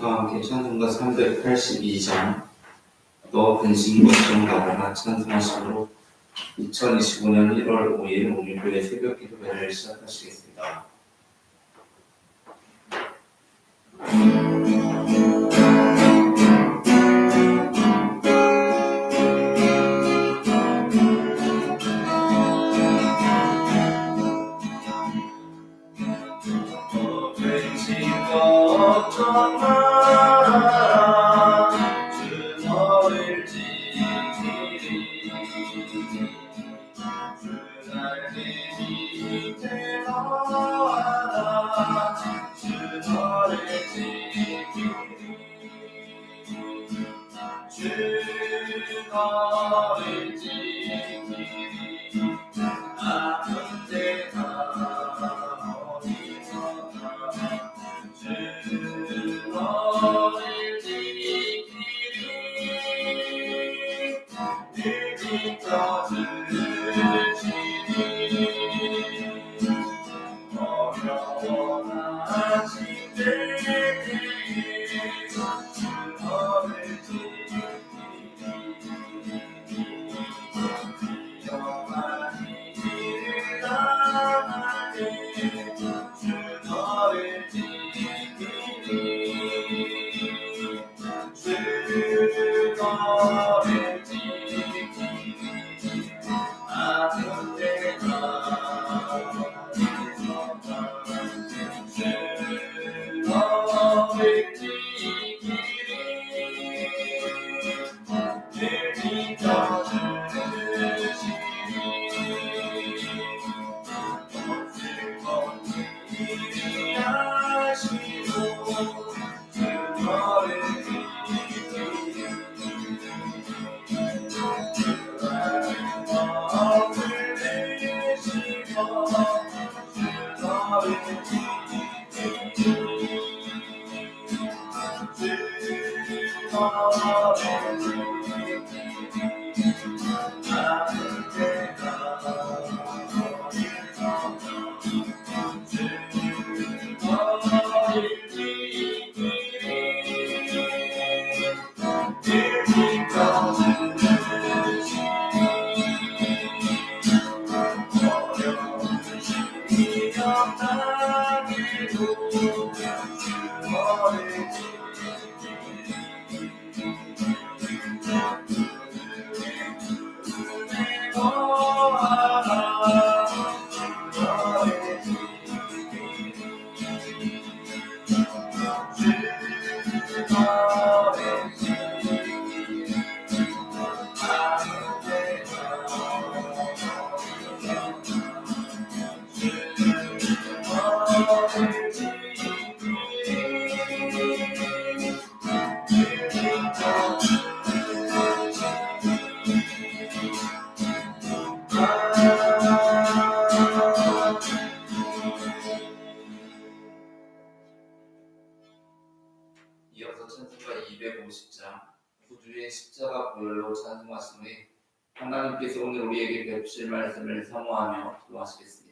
저와 함께 찬송가 382장 너 근심 걱정 받아라 찬송하시므로 2025년 1월 5일 오늘교회 새벽 기도회를 시작하시겠습니다. 너 너 이어서 찬송가 250장 구주의 십자가 보혈로 찬송하시니 하나님께서 오늘 우리에게 뵙실 말씀을 사모하며 기도하시겠습니다.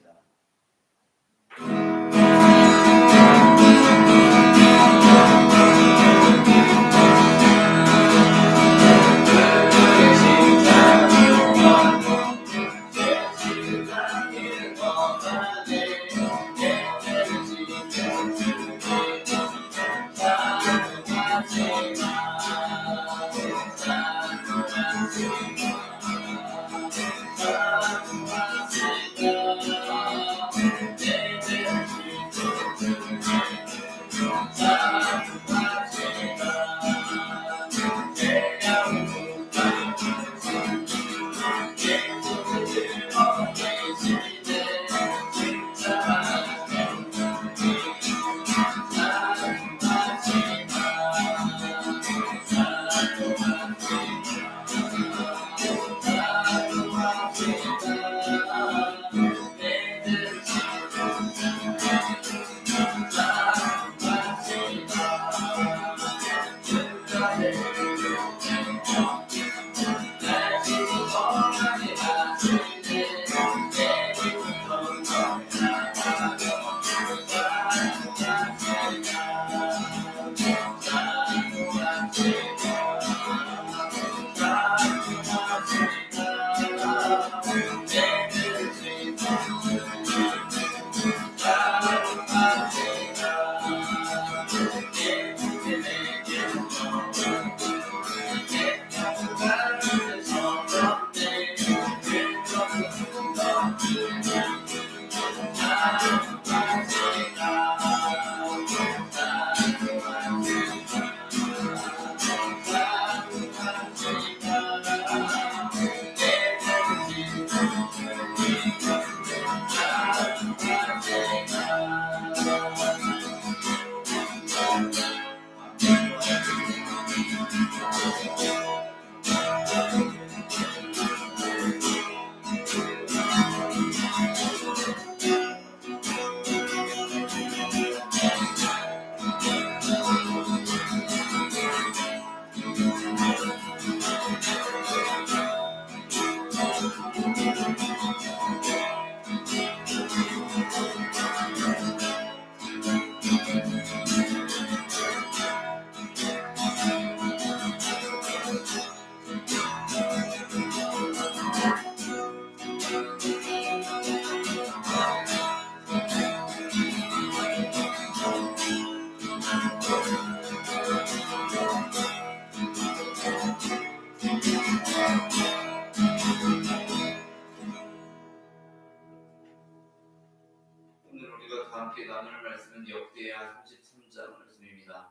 말씀은 역대하 33장 말씀입니다.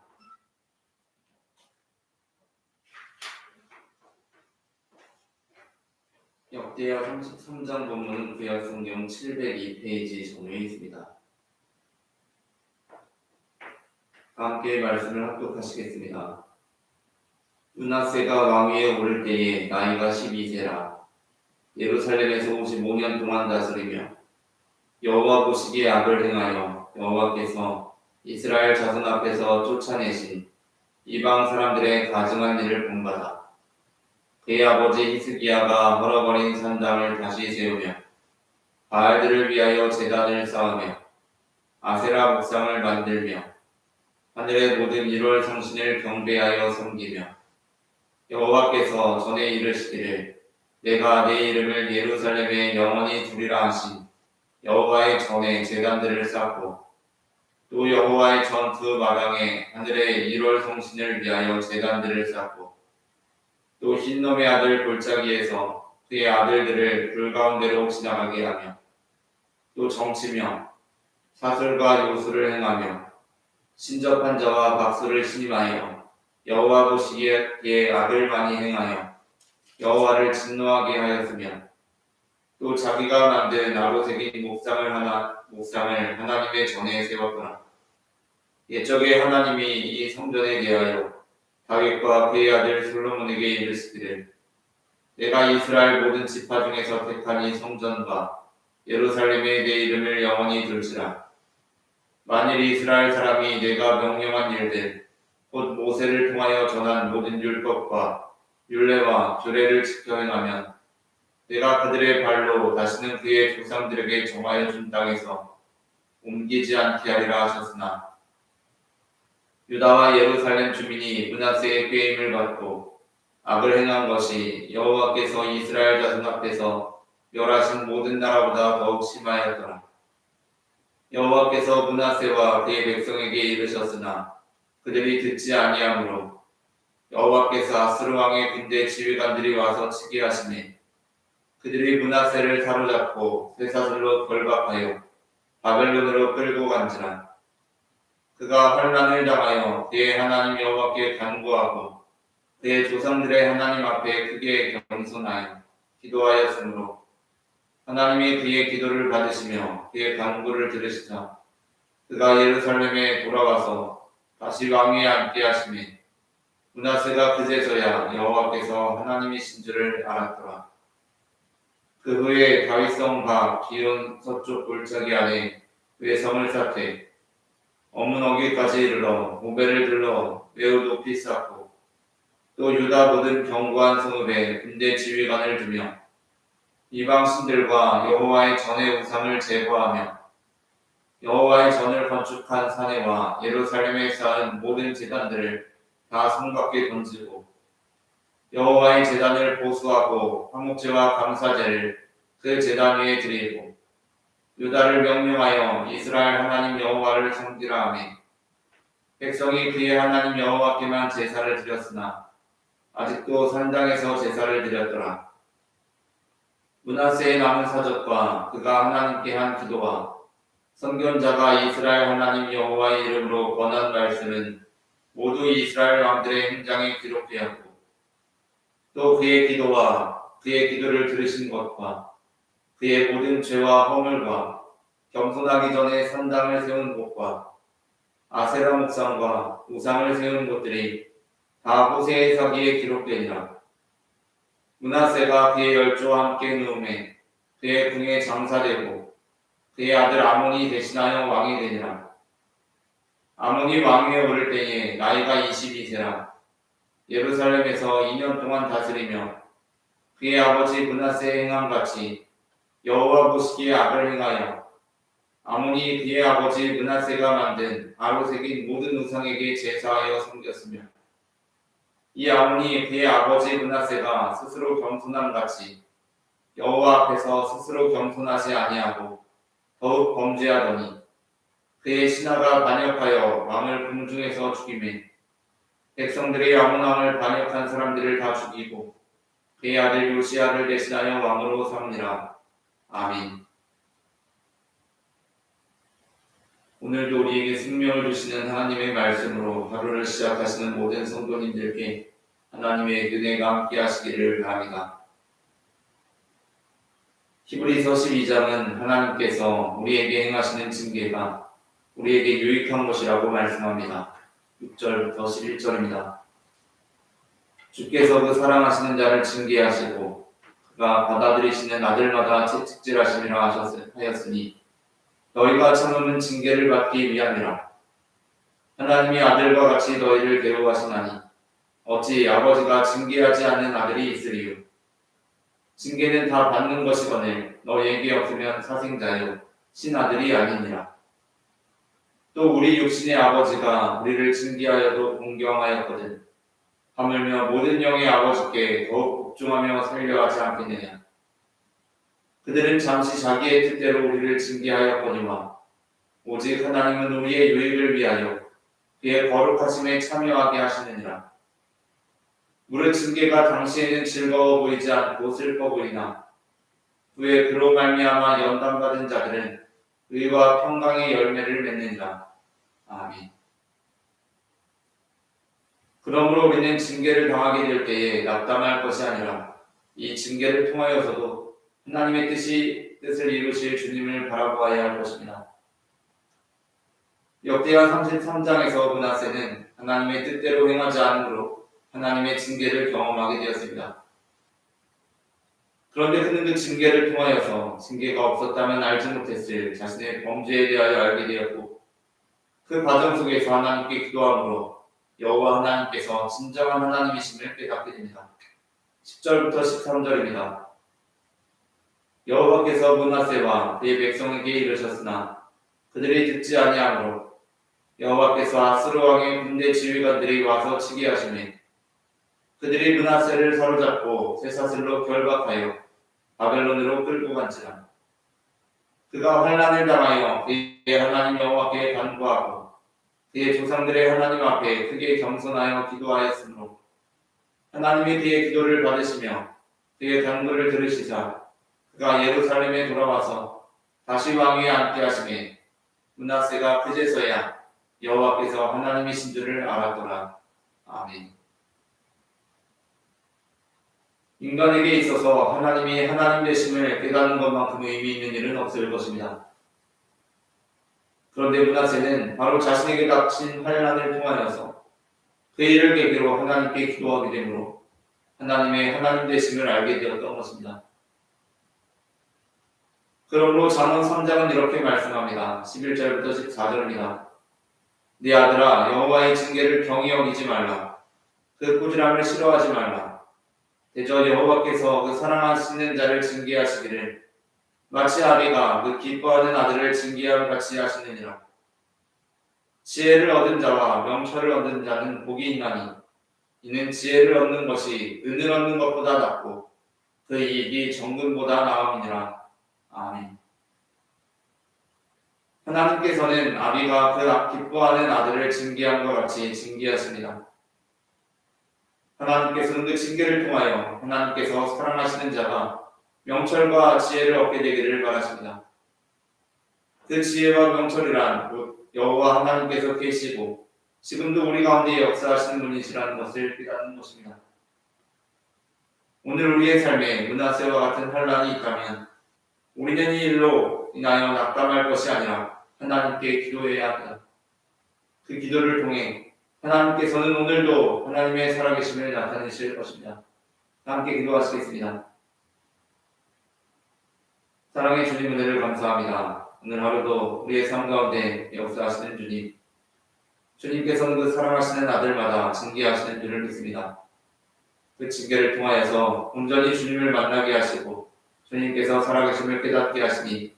역대하 33장 본문은 구약 성경 702페이지 정리해 있습니다. 함께 말씀을 합독하시겠습니다. 문하세가 왕위에 오를 때에 나이가 12세라 예루살렘에서 55년 동안 다스리며 여호와 보시기에 악을 행하여 여호와께서 이스라엘 자손 앞에서 쫓아내신 이방 사람들의 가증한 일을 본받아 그의 아버지 히스기야가 멀어버린 산당을 다시 세우며 바알들을 위하여 제단을 쌓으며 아세라 목상을 만들며 하늘의 모든 일월 성신을 경배하여 섬기며 여호와께서 전에 이르시기를 내가 내 이름을 예루살렘에 영원히 두리라 하신 여호와의 전에 제단들을 쌓고 또 여호와의 전두 마당에 하늘의 일월 성신을 위하여 제단들을 쌓고 또 흰놈의 아들 골짜기에서 그의 아들들을 불 가운데로 지나가게 하며 또 정치며 사슬과 요술을 행하며 신접한 자와 박수를 신임하여 여호와 보시기에 아들만이 행하여 여호와를 진노하게 하였으며 또 자기가 만든 나로 새긴 목상을 하나 목상을 하나님의 전에 세웠더라. 옛적에 하나님이 이 성전에 대하여 다윗과 그의 아들 솔로몬에게 이르시기를 내가 이스라엘 모든 지파 중에서 택한 이 성전과 예루살렘에 내 이름을 영원히 둘지라. 만일 이스라엘 사람이 내가 명령한 일들 곧 모세를 통하여 전한 모든 율법과 율례와 규례를 지켜 행하면 내가 그들의 발로 다시는 그의 조상들에게 정하여 준 땅에서 옮기지 않게 하리라 하셨으나 유다와 예루살렘 주민이 문하세의 꾀임을 받고 악을 행한 것이 여호와께서 이스라엘 자손 앞에서 멸하신 모든 나라보다 더욱 심하였더라. 여호와께서 문하세와 그의 백성에게 이르셨으나 그들이 듣지 아니하므로 여호와께서 아스르 왕의 군대 지휘관들이 와서 치게 하시니 그들이 문하세를 사로잡고 쇠사슬로 결박하여 바벨론으로 끌고 간지라 그가 환란을 당하여 그의 하나님 여호와께 간구하고 그의 조상들의 하나님 앞에 크게 겸손하여 기도하였으므로 하나님이 그의 기도를 받으시며 그의 간구를 들으시자 그가 예루살렘에 돌아와서 다시 왕위에 앉게 하시니 문하세가 그제서야 여호와께서 하나님이신 줄을 알았더라. 그 후에 다윗성 가 기온 서쪽 골짜기 안에 그의 성을 쌓되 어문어기까지 이르러 모배를 들러 매우 높이 쌓고 또 유다 모든 견고한 성읍에 군대 지휘관을 두며 이방 신들과 여호와의 전의 우상을 제거하며 여호와의 전을 건축한 사내와 예루살렘에 쌓은 모든 제단들을 다 성밖에 던지고 여호와의 제단을 보수하고 화목제와 감사제를 그 제단 위에 드리고 유다를 명령하여 이스라엘 하나님 여호와를 섬기라 하매 백성이 그의 하나님 여호와께만 제사를 드렸으나 아직도 산당에서 제사를 드렸더라. 문하세의 남은 사적과 그가 하나님께 한 기도와 선견자가 이스라엘 하나님 여호와의 이름으로 권한 말씀은 모두 이스라엘 왕들의 행장에 기록되었고 또 그의 기도와 그의 기도를 들으신 것과 그의 모든 죄와 허물과 겸손하기 전에 산당을 세운 곳과 아세라 목상과 우상을 세운 곳들이 다 호세의 사기에 기록되니라. 문하세가 그의 열조와 함께 누움에 그의 궁에 장사되고 그의 아들 아몬이 대신하여 왕이 되니라. 아몬이 왕위에 오를 때에 나이가 22세라 예루살렘에서 2년 동안 다스리며 그의 아버지 문하세의 행함 같이 여호와 보시기에 악을 행하여 아몬이 그의 아버지 문하세가 만든 아로 새긴 모든 우상에게 제사하여 섬겼으며 이 아몬이 그의 아버지 문하세가 스스로 겸손함 같이 여호와 앞에서 스스로 겸손하지 아니하고 더욱 범죄하더니 그의 신하가 반역하여 왕을 궁중에서 죽이매 백성들이 아몬 왕을 반역한 사람들을 다 죽이고 그의 아들 요시아를 대신하여 왕으로 삼니라. 아멘. 오늘도 우리에게 생명을 주시는 하나님의 말씀으로 하루를 시작하시는 모든 성도님들께 하나님의 은혜가 함께 하시기를 바랍니다. 히브리서 12장은 하나님께서 우리에게 행하시는 징계가 우리에게 유익한 것이라고 말씀합니다. 6절부터 11절입니다. 주께서 그 사랑하시는 자를 징계하시고 그가 받아들이시는 아들마다 채찍질하심이라 하였으니 너희가 참으면 징계를 받기 위함이라. 하나님이 아들과 같이 너희를 대우하시나니 어찌 아버지가 징계하지 않는 아들이 있으리요. 징계는 다 받는 것이거늘 너희에게 없으면 사생자요 신아들이 아니니라. 또 우리 육신의 아버지가 우리를 징계하여도 공경하였거든. 하물며 모든 영의 아버지께 더욱 복종하며 살려 하지 않겠느냐. 그들은 잠시 자기의 뜻대로 우리를 징계하였거니와 오직 하나님은 우리의 유익을 위하여 그의 거룩하심에 참여하게 하시느니라. 무릇 징계가 당시에는 즐거워 보이지 않고 슬퍼 보이나 후에 그로 말미암아 연단받은 자들은 의와 평강의 열매를 맺느니라. 아멘. 그러므로 우리는 징계를 당하게 될 때에 낙담할 것이 아니라 이 징계를 통하여서도 하나님의 뜻이 뜻을 이루실 주님을 바라보아야 할 것입니다. 역대하 33장에서 문하세는 하나님의 뜻대로 행하지 않으므로 하나님의 징계를 경험하게 되었습니다. 그런데 그는 그 징계를 통하여서 징계가 없었다면 알지 못했을 자신의 범죄에 대하여 알게 되었고 그 과정 속에서 하나님께 기도함으로 여호와 하나님께서 진정한 하나님이심을 깨닫게 됩니다. 10절부터 13절입니다. 여호와께서 문하세와 그의 백성에게 이르셨으나 그들이 듣지 아니하므로 여호와께서 아스르 왕의 군대 지휘관들이 와서 치게 하시매 그들이 문하세를 사로잡고 쇠사슬로 결박하여 바벨론으로 끌고 간지라 그가 환란을 당하여 그의 하나님 여호와께 간구하고 그의 조상들의 하나님 앞에 크게 겸손하여 기도하였으므로 하나님이 그의 기도를 받으시며 그의 간구를 들으시자 그가 예루살렘에 돌아와서 다시 왕위에 앉게 하시매 문하세가 그제서야 여호와께서 하나님이신 줄을 알았더라. 아멘. 인간에게 있어서 하나님이 하나님 되심을 깨닫는 것만큼 의미 있는 일은 없을 것입니다. 그런데 문하세는 바로 자신에게 닥친 환란을 통하여서 그 일을 계기로 하나님께 기도하게 되므로 하나님의 하나님 되심을 알게 되었던 것입니다. 그러므로 잠언 3장은 이렇게 말씀합니다. 11절부터 14절입니다. 네 아들아 여호와의 징계를 경히 여기지 말라. 그 꾸지람을 싫어하지 말라. 대저 여호와께서 그 사랑하시는 자를 징계하시기를 마치 아비가 그 기뻐하는 아들을 징계함 같이 하시느니라. 지혜를 얻은 자와 명철을 얻은 자는 복이 있나니 이는 지혜를 얻는 것이 은을 얻는 것보다 낫고 그 이익이 정금보다 나음이니라. 아멘. 하나님께서는 아비가 그 기뻐하는 아들을 징계한 것 같이 징계하십니다. 하나님께서는 그 징계를 통하여 하나님께서 사랑하시는 자가 명철과 지혜를 얻게 되기를 바라십니다. 그 지혜와 명철이란 곧 여호와 하나님께서 계시고 지금도 우리 가운데 역사하시는 분이시라는 것을 깨닫는 것입니다. 오늘 우리의 삶에 문하세와 같은 환란이 있다면 우리는 이 일로 인하여 낙담할 것이 아니라 하나님께 기도해야 합니다. 그 기도를 통해 하나님께서는 오늘도 하나님의 살아계심을 나타내실 것입니다. 함께 기도하시겠습니다. 사랑의 주님 은혜를 감사합니다. 오늘 하루도 우리의 삶 가운데 역사하시는 주님, 주님께서는 그 사랑하시는 아들마다 징계하시는 줄을 믿습니다. 그 징계를 통하여서 온전히 주님을 만나게 하시고 주님께서 살아계심을 깨닫게 하시니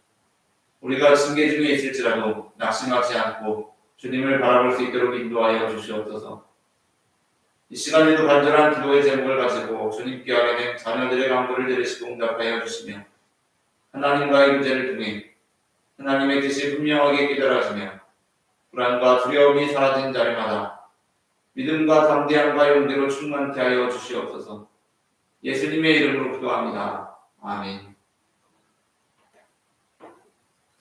우리가 징계 중에 있을지라도 낙심하지 않고 주님을 바라볼 수 있도록 인도하여 주시옵소서. 이 시간에도 간절한 기도의 제목을 가지고 주님께 하려는 자녀들의 간구를 들으시고 응답하여 주시며 하나님과의 문제를 통해 하나님의 뜻이 분명하게 깨달아지며 불안과 두려움이 사라진 자리마다 믿음과 담대함과 용기로 충만케 하여 주시옵소서. 예수님의 이름으로 기도합니다. 아멘.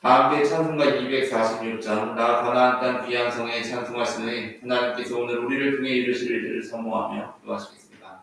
다 함께 찬송가 246장 나 가나안 땅 귀한 성에 찬송하시는 하나님께서 오늘 우리를 통해 이루실 일을 사모하며 기도하시겠습니다.